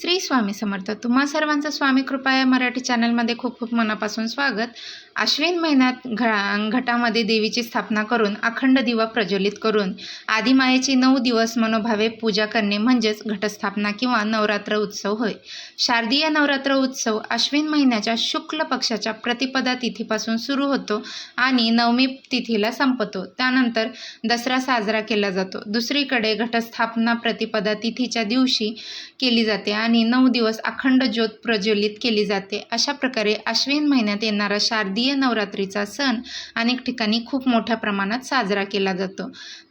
श्री स्वामी समर्थ. तुम्हा सर्वांचं स्वामी कृपा या मराठी चॅनलमध्ये खूप खूप मनापासून स्वागत. आश्विन महिन्यात घ घटामध्ये देवीची स्थापना करून अखंड दिवा प्रज्वलित करून आदिमायेची नऊ दिवस मनोभावे पूजा करणे म्हणजेच घटस्थापना किंवा नवरात्र उत्सव होय. शारदीय नवरात्र उत्सव आश्विन महिन्याच्या शुक्ल पक्षाच्या प्रतिपदा तिथीपासून सुरू होतो आणि नवमी तिथीला संपतो. त्यानंतर दसरा साजरा केला जातो. दुसरीकडे घटस्थापना प्रतिपदा तिथीच्या दिवशी केली जाते आणि नऊ दिवस अखंड ज्योत प्रज्वलित केली जाते. अशा प्रकारे अश्विन महिन्यात येणारा शारदीय नवरात्रीचा सण अनेक ठिकाणी खूप मोठ्या प्रमाणात साजरा केला जातो.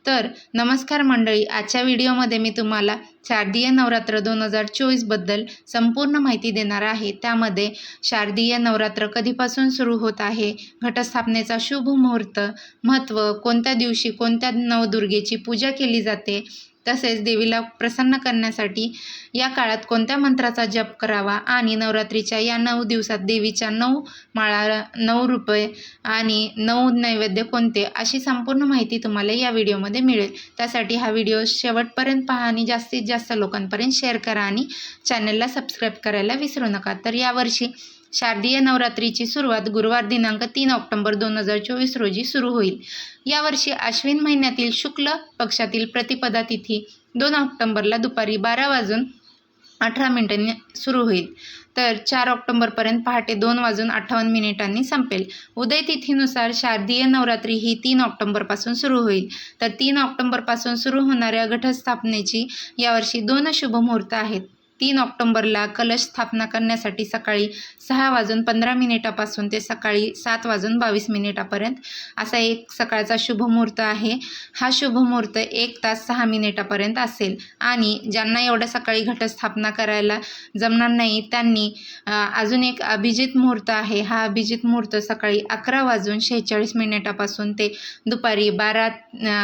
तर नमस्कार मंडळी आजच्या व्हिडिओमध्ये मी तुम्हाला शारदीय नवरात्र दोन हजार चोवीसबद्दल संपूर्ण माहिती देणार आहे. त्यामध्ये शारदीय नवरात्र कधीपासून सुरू होत आहे घटस्थापनेचा शुभ मुहूर्त महत्त्व कोणत्या दिवशी कोणत्या नवदुर्गेची पूजा केली जाते तसेच देवीला प्रसन्न करण्यासाठी या काळात कोणत्या मंत्राचा जप करावा आणि नवरात्रीच्या या नऊ दिवसात देवीच्या नऊ माळा नऊ रुपये आणि नऊ नैवेद्य कोणते अशी संपूर्ण माहिती तुम्हाला या व्हिडिओमध्ये मिळेल. त्यासाठी हा व्हिडिओ शेवटपर्यंत पहा आणि जास्तीत जास्त लोकांपर्यंत शेअर करा आणि चॅनलला सबस्क्राईब करायला विसरू नका. तर यावर्षी शारदीय नवरात्रीची सुरुवात गुरुवार दिनांक तीन ऑक्टोबर दोन हजार चोवीस रोजी सुरू होईल. यावर्षी आश्विन महिन्यातील शुक्ल पक्षातील प्रतिपदा तिथी दोन ऑक्टोबरला दुपारी बारा वाजून अठरा मिनिटांनी सुरू होईल. तर चार ऑक्टोबरपर्यंत पहाटे दोन वाजून अठ्ठावन्न मिनिटांनी संपेल. उदय तिथीनुसार शारदीय नवरात्री ही तीन ऑक्टोबरपासून सुरू होईल. तर तीन ऑक्टोबरपासून सुरू होणाऱ्या घटस्थापनेची यावर्षी दोन शुभमुहूर्त आहेत. तीन ऑक्टोंबरला कलश स्थापना करण्यासाठी सकाळी सहा वाजून पंधरा मिनिटापासून ते सकाळी सात वाजून बावीस मिनिटापर्यंत असा एक सकाळचा शुभमुहूर्त आहे. हा शुभमुहूर्त एक तास सहा मिनिटापर्यंत असेल. आणि ज्यांना एवढ्या सकाळी घटस्थापना करायला जमणार नाही त्यांनी अजून एक अभिजित मुहूर्त आहे. हा अभिजित मुहूर्त सकाळी अकरा वाजून शेहेचाळीस मिनिटापासून ते दुपारी बारा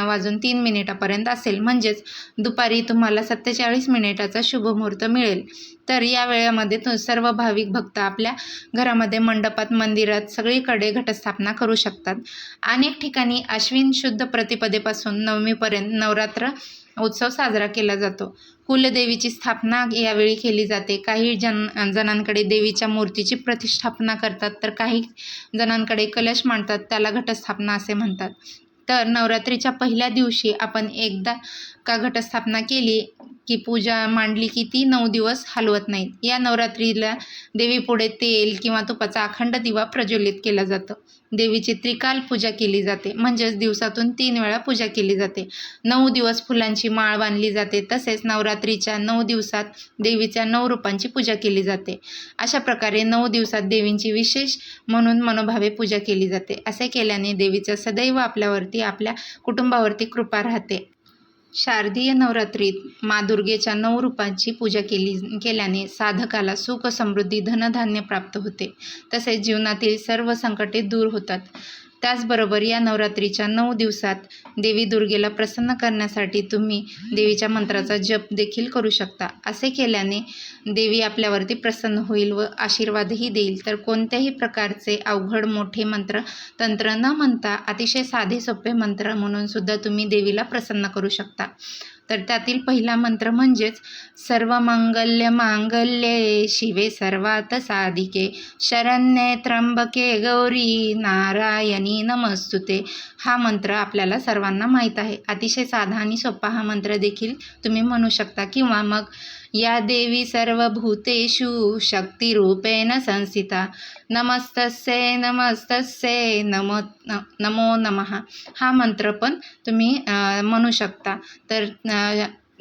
वाजून तीन मिनिटापर्यंत असेल. म्हणजेच दुपारी तुम्हाला सत्तेचाळीस मिनिटाचा शुभमुहूर्त मिळेल. मिळेल तर या वेळेमध्ये तो सर्व भाविक भक्त आपल्या घरामध्ये मंडपात मंदिरात सगळीकडे घटस्थापना करू शकतात. अनेक ठिकाणी अश्विन शुद्ध प्रतिपदेपासून नवमीपर्यंत नवरात्र उत्सव साजरा केला जातो. कुलदेवीची स्थापना यावेळी केली जाते. काही जन जणांकडे देवीच्या मूर्तीची प्रतिष्ठापना करतात तर काही जणांकडे कलश मांडतात त्याला घटस्थापना असे म्हणतात. तर नवरात्रीच्या पहिल्या दिवशी आपण एकदा का घटस्थापना केली की पूजा मांडली की ती नऊ दिवस हलवत नाहीत. या नवरात्रीला देवीपुढे तेल किंवा तुपाचा अखंड दिवा प्रज्वलित केला जातो. देवीची त्रिकाल पूजा केली जाते. म्हणजेच दिवसातून तीन वेळा पूजा केली जाते. नऊ दिवस फुलांची माळ बांधली जाते. तसेच नवरात्रीच्या नऊ दिवसात देवीच्या नऊ रूपांची पूजा केली जाते. अशा प्रकारे नऊ दिवसात देवींची विशेष म्हणून मनोभावे पूजा केली जाते. असे केल्याने देवीचं सदैव आपल्यावरती आपल्या कुटुंबावरती कृपा राहते. शारदीय नवरात्रीत मा दुर्गेच्या नऊ रूपांची पूजा केली केल्याने साधकाला सुख समृद्धी धनधान्य प्राप्त होते. तसेच जीवनातील सर्व संकटे दूर होतात. त्याचबरोबर या नवरात्रीच्या नऊ दिवसात देवी दुर्गेला प्रसन्न करण्यासाठी तुम्ही देवीच्या मंत्राचा जप देखील करू शकता. असे केल्याने देवी आपल्यावरती प्रसन्न होईल व आशीर्वादही देईल. तर कोणत्याही प्रकारचे अवघड मोठे मंत्र तंत्र न म्हणता अतिशय साधे सोपे मंत्र म्हणून सुद्धा तुम्ही देवीला प्रसन्न करू शकता. तर त्यातील पहिला मंत्र म्हणजेच सर्व मंगल्य मांगल्ये शिवे सर्वात साधिके. शरण्ये त्र्यंबके गौरी नारायणी नमस्तुते. हा मंत्र आपल्याला सर्वांना माहीत आहे. अतिशय साधा आणि सोपा हा मंत्र देखील तुम्ही म्हणू शकता. किंवा मग या देवी सर्वभूतेषु शक्तिरूपेण संस्थिता नमस्तस्ये नमस्तस्ये नमो न- नमो नमः। हा मंत्र पण तुम्ही म्हणू शकता. तर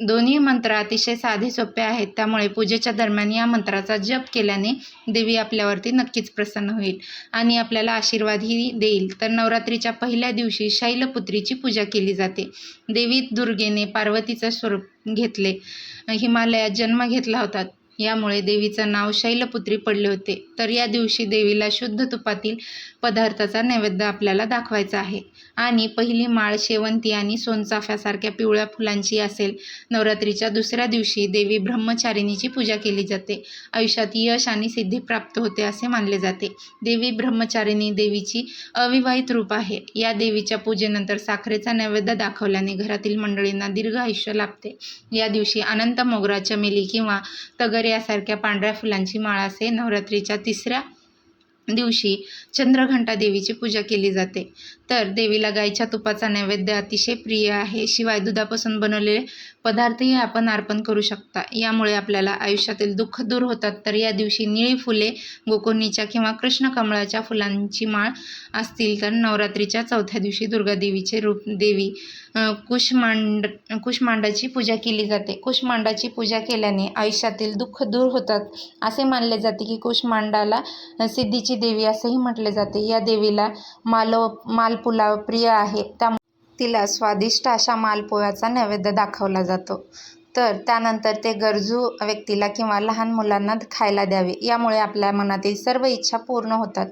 दोन्ही मंत्र अतिशय साधे सोपे आहेत. त्यामुळे पूजेच्या दरम्यान या मंत्राचा जप केल्याने देवी आपल्यावरती नक्कीच प्रसन्न होईल आणि आपल्याला आशीर्वादही देईल. तर नवरात्रीच्या पहिल्या दिवशी शैलपुत्रीची पूजा केली जाते. देवी दुर्गेने पार्वतीचं स्वरूप घेतले. हिमालयात जन्म घेतला होता. यामुळे देवीचं नाव शैलपुत्री पडले होते. तर या दिवशी देवीला शुद्ध तुपातील पदार्थाचा नैवेद्य आपल्याला दाखवायचा आहे. आणि पहिली माळ शेवंती आणि सोनचाफ्यासारख्या पिवळ्या फुलांची असेल नवरात्रीच्या दुसऱ्या दिवशी देवी ब्रह्मचारिणीची पूजा केली जाते. आयुष्यात यश आणि सिद्धी प्राप्त होते असे मानले जाते. देवी ब्रह्मचारिणी देवीची अविवाहित रूप आहे. या देवीच्या पूजेनंतर साखरेचा नैवेद्य दाखवल्याने घरातील मंडळींना दीर्घ आयुष्य लाभते. या दिवशी अनंत मोगरा चमेली किंवा तगर तर यासारख्या पांढऱ्या फुलांची माळ असे नवरात्रीच्या तिसऱ्या दिवशी चंद्रघंटा देवीची पूजा केली जाते. तर देवीला गाईच्या तुपाचा नैवेद्य अतिशय प्रिय आहे. शिवाय दुधापासून बनवलेले पदार्थही आपण अर्पण करू शकता. यामुळे आपल्याला आयुष्यातील दुःख दूर होतात. तर या दिवशी निळी फुले गोकोनीच्या किंवा कृष्णकमळाच्या फुलांची माळ असतील तर नवरात्रीच्या चौथ्या दिवशी दुर्गादेवीचे रूप देवी कुशमांड कुशमांडाची पूजा केली जाते. कुशमांडाची पूजा केल्याने आयुष्यातील दुःख दूर होतात. असे मानले जाते की कुशमांडाला सिद्धीची देवी असेही म्हटले जाते. या देवीला मालव मालपुलाव प्रिय आहे. त्या तिला स्वादिष्ट अशा मालपोह्याचा नैवेद्य दाखवला जातो. तर त्यानंतर ते गरजू व्यक्तीला किंवा लहान मुलांना खायला द्यावे. यामुळे आपल्या मनातील सर्व इच्छा पूर्ण होतात.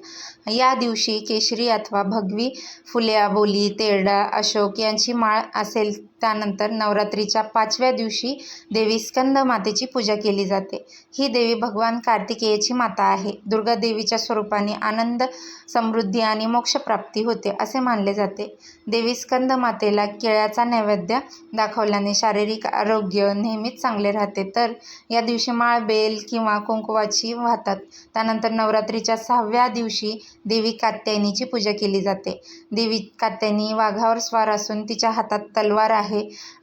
या दिवशी केशरी अथवा भगवी फुले अबोली तेरडा अशोक यांची माळ असेल त्यानंतर नवरात्रीच्या पाचव्या दिवशी देवी स्कंद मातेची पूजा केली जाते. ही देवी भगवान कार्तिकेयची माता आहे. दुर्गा देवीच्या स्वरूपाने आनंद समृद्धी आणि मोक्षप्राप्ती होते असे मानले जाते. देवी स्कंद मातेला केळ्याचा नैवेद्य दाखवल्याने शारीरिक आरोग्य नेहमीच चांगले राहते. तर या दिवशी माळ बेल किंवा कुंकुवाची वाहतात. त्यानंतर नवरात्रीच्या सहाव्या दिवशी देवी कात्यायनीची पूजा केली जाते. देवी कात्यायनी वाघावर स्वार असून तिच्या हातात तलवार आहे.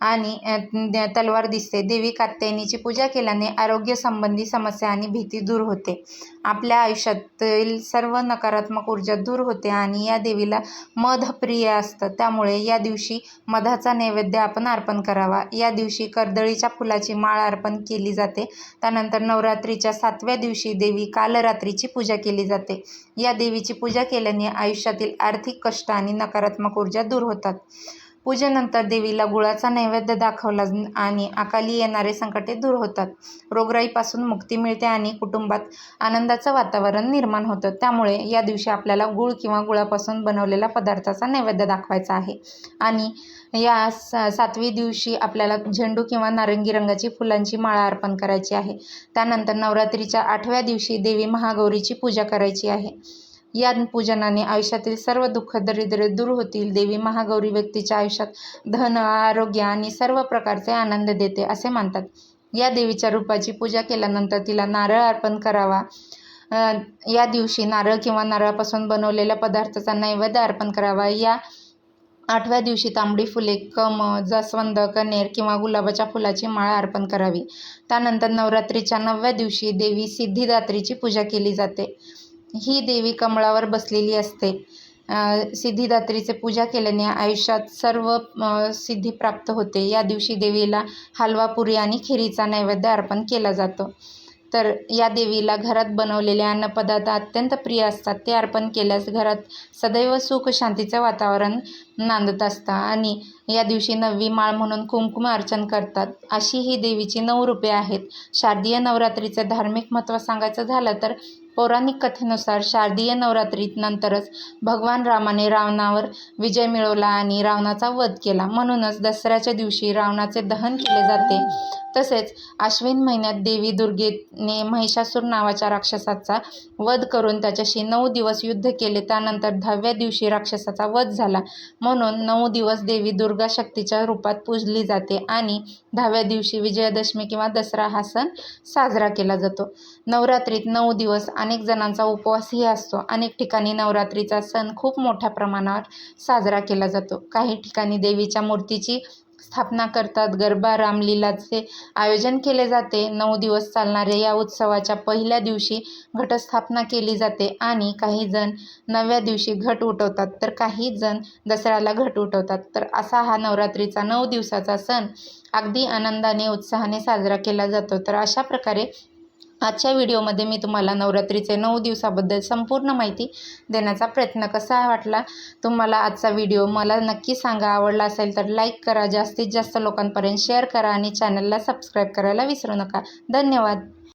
आणि तलवार दिसते. देवी कात्यायनीची पूजा केल्याने आरोग्य संबंधी समस्या आणि भीती दूर होते. आपल्या आयुष्यातील सर्व नकारात्मक ऊर्जा दूर होते आणि या देवीला मध प्रिय असतं. त्यामुळे या दिवशी मधाचा नैवेद्य आपण अर्पण करावा. या दिवशी कर्दळीच्या फुलाची माळ अर्पण केली जाते. त्यानंतर नवरात्रीच्या सातव्या दिवशी देवी कालरात्रीची पूजा केली जाते. या देवीची पूजा केल्याने आयुष्यातील आर्थिक कष्ट आणि नकारात्मक ऊर्जा दूर होतात. पूजेनंतर देवीला गुळाचा नैवेद्य दाखवला आणि अकाली येणारे संकटे दूर होतात. रोगराईपासून मुक्ती मिळते आणि कुटुंबात आनंदाचं वातावरण निर्माण होतं. त्यामुळे या दिवशी आपल्याला गुळ किंवा गुळापासून बनवलेल्या पदार्थाचा नैवेद्य दाखवायचा आहे. आणि या सा सातवी दिवशी आपल्याला झेंडू किंवा नारंगी रंगाची फुलांची माळा अर्पण करायची आहे. त्यानंतर नवरात्रीच्या आठव्या दिवशी देवी महागौरीची पूजा करायची आहे. या पूजनाने आयुष्यातील सर्व दुःख दरिद्र दूर होतील. देवी महागौरी व्यक्तीच्या आयुष्यात धन आरोग्य आणि सर्व प्रकारचे आनंद देते असे मानतात. या देवीच्या रूपाची पूजा केल्यानंतर तिला नारळ अर्पण करावा. या दिवशी नारळ किंवा नारळापासून बनवलेल्या पदार्थाचा नैवेद्य अर्पण करावा. या आठव्या दिवशी तांबडी फुले कम जास्वंद कनेर किंवा गुलाबाच्या फुलाची माळ अर्पण करावी. त्यानंतर नवरात्रीच्या नवव्या दिवशी देवी सिद्धिदात्रीची पूजा केली जाते. ही देवी कमळावर बसलेली असते. सिद्धिदात्रीचे पूजा केल्याने आयुष्यात सर्व सिद्धी प्राप्त होते. या दिवशी देवीला हलवा पुरी आणि खिरीचा नैवेद्य अर्पण केला जातो. तर या देवीला घरात बनवलेले अन्नपदार्थ अत्यंत प्रिय असतात. ते अर्पण केल्यास घरात सदैव सुख शांतीचं वातावरण नांदत असतं आणि या दिवशी नववी माळ म्हणून कुंकुम अर्चन करतात. अशी ही देवीची नऊ रूपे आहेत. शारदीय नवरात्रीचं धार्मिक महत्त्व सांगायचं झालं तर पौराणिक कथेनुसार शारदीय नवरात्रीत नंतरच भगवान रामाने रावणावर विजय मिळवला आणि रावणाचा वध केला. म्हणूनच दसऱ्याच्या दिवशी रावणाचे दहन केले जाते. तसेच आश्विन महिन्यात देवी दुर्गेने महिषासूर नावाच्या राक्षसाचा वध करून त्याच्याशी नऊ दिवस युद्ध केले. त्यानंतर दहाव्या दिवशी राक्षसाचा वध झाला. म्हणून नऊ दिवस देवी दुर्गा शक्तीच्या रूपात पूजली जाते आणि दहाव्या दिवशी विजयादशमी किंवा दसरा हा सण साजरा केला जातो. नवरात्रीत नऊ दिवस अनेक जणांचा उपवासही असतो. अनेक ठिकाणी नवरात्रीचा सण खूप मोठ्या प्रमाणावर साजरा केला जातो. काही ठिकाणी देवीच्या मूर्तीची स्थापना करतात. गरबा रामलीलाचे आयोजन केले जाते. नऊ दिवस चालणाऱ्या या उत्सवाच्या पहिल्या दिवशी घटस्थापना केली जाते आणि काही जण नवव्या दिवशी घट उठवतात. तर काही जण दसऱ्याला घट उठवतात. तर असा हा नवरात्रीचा नऊ दिवसाचा सण अगदी आनंदाने उत्साहाने साजरा केला जातो. तर अशा प्रकारे आजच्या व्हिडिओमध्ये मी तुम्हाला नवरात्रीचे नऊ दिवसाबद्दल संपूर्ण माहिती देण्याचा प्रयत्न कसा वाटला तुम्हाला आजचा व्हिडिओ मला नक्की सांगा. आवडला असेल तर लाईक करा. जास्तीत जास्त लोकांपर्यंत शेअर करा आणि चॅनलला सबस्क्राईब करायला विसरू नका. धन्यवाद.